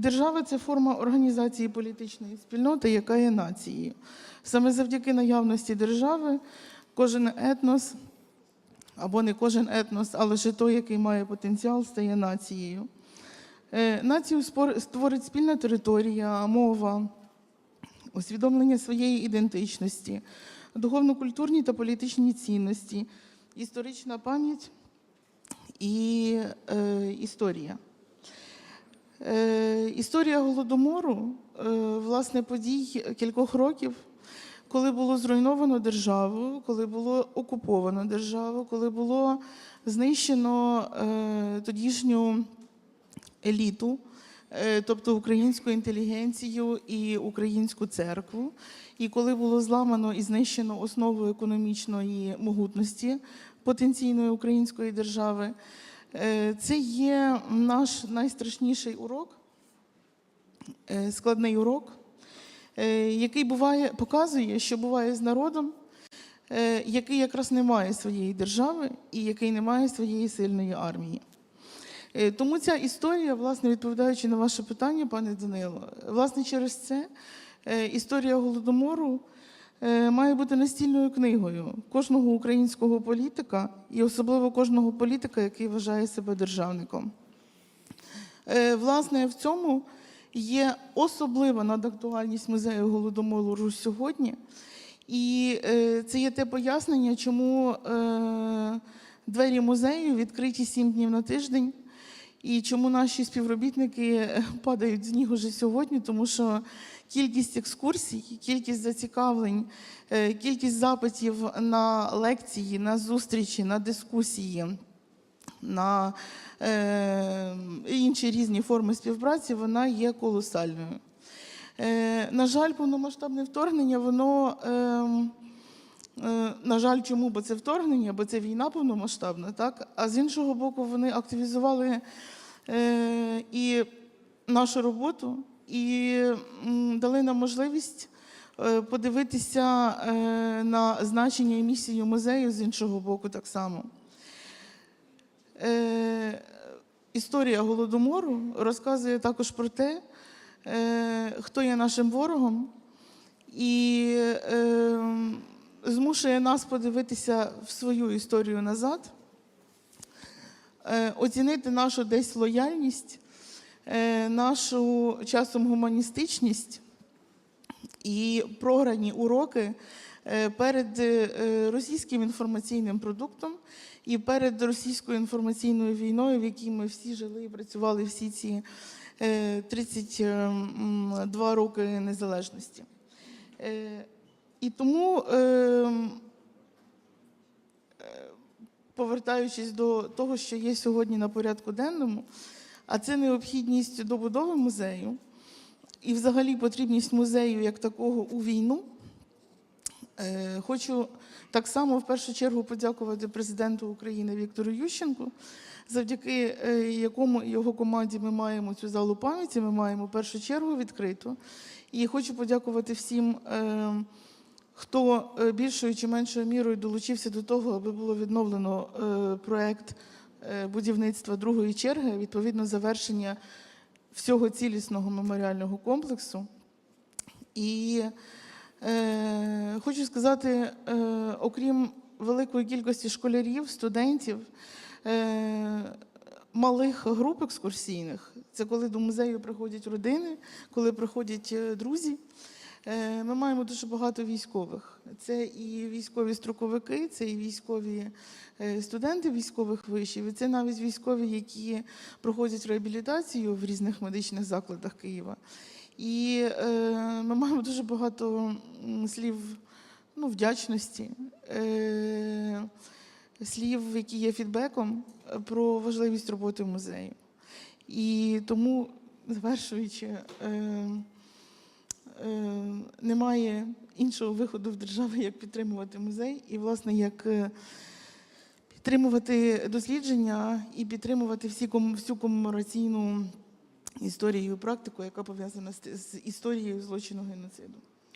Держава це форма організації політичної спільноти, яка є нацією. Саме завдяки наявності держави кожен етнос, або не кожен етнос, а лише той, який має потенціал, стає нацією. Е, Націю створить спільна територія, мова, усвідомлення своєї ідентичності, духовно-культурні та політичні цінності, історична пам'ять і е, історія. Е, історія голодомору, е, власне, подій кількох років, коли було зруйновано державу, коли було окуповано державу, коли було знищено е, тодішню еліту, тобто українську інтелігенцію і українську церкву, і коли було зламано і знищено основу економічної могутності потенційної української держави. Е, Це є наш найстрашніший урок, е, складний урок, е, який буває, показує, що буває з народом, який якраз не має своєї держави і який не має своєї сильної армії. Тому ця історія, власне, відповідаючи на ваше питання, пане Данило, власне, через це історія голодомору має бути настільною книгою кожного українського політика і особливо кожного політика, який вважає себе державником. Е, Власне, в цьому є особлива надактуальність музею голодомору сьогодні. І е, це є те пояснення, чому е, двері музею відкриті сім днів на тиждень. І чому наші співробітники е, падають з ніг уже сьогодні, тому що кількість екскурсій, кількість зацікавлень, е, кількість запитів на лекції, на зустрічі, на дискусії, на е, інші різні форми співпраці, вона є колосальною. Е, на жаль, повномасштабне вторгнення, воно. Е, На жаль, чому? Бо це вторгнення, бо це війна повномасштабна, так? А з іншого боку, вони активізували е, і нашу роботу, і дали нам можливість е, подивитися е, на значення і місію музею з іншого боку так само. Е, історія голодомору розказує також про те, е, хто є нашим ворогом, і е, змушує нас подивитися в свою історію назад, е, оцінити нашу десь лояльність, е, нашу часом гуманістичність і програні уроки е, перед російським інформаційним продуктом і перед російською інформаційною війною, в якій ми всі жили і працювали всі ці е, 32 роки незалежності. І тому, е, е, повертаючись до того, що є сьогодні на порядку денному, а це необхідність добудови музею і взагалі потрібність музею як такого у війну. Е, Хочу так само в першу чергу подякувати президенту України Віктору Ющенку, завдяки е, якому його команді ми маємо цю залу пам'яті, ми маємо першу чергу відкриту. І хочу подякувати всім, е, хто е, більшою чи меншою мірою долучився до того, аби було відновлено е, проект е, будівництва другої черги, відповідно завершення всього цілісного меморіального комплексу. І е, хочу сказати, е, окрім великої кількості школярів, студентів, е, малих груп екскурсійних, це коли до музею приходять родини, коли приходять друзі. Е, Ми маємо дуже багато військових. Це і військові строковики, це і військові е, студенти військових вишів, і це навіть військові, які проходять реабілітацію в різних медичних закладах Києва. І е, ми маємо дуже багато слів ну, вдячності, слів, які є фідбеком про важливість роботи музею. І тому, завершуючи, немає іншого виходу в держави, як підтримувати музей, і, власне, як е, підтримувати дослідження і підтримувати всі, всю комемораційну історію і практику, яка пов'язана з історією злочину геноциду.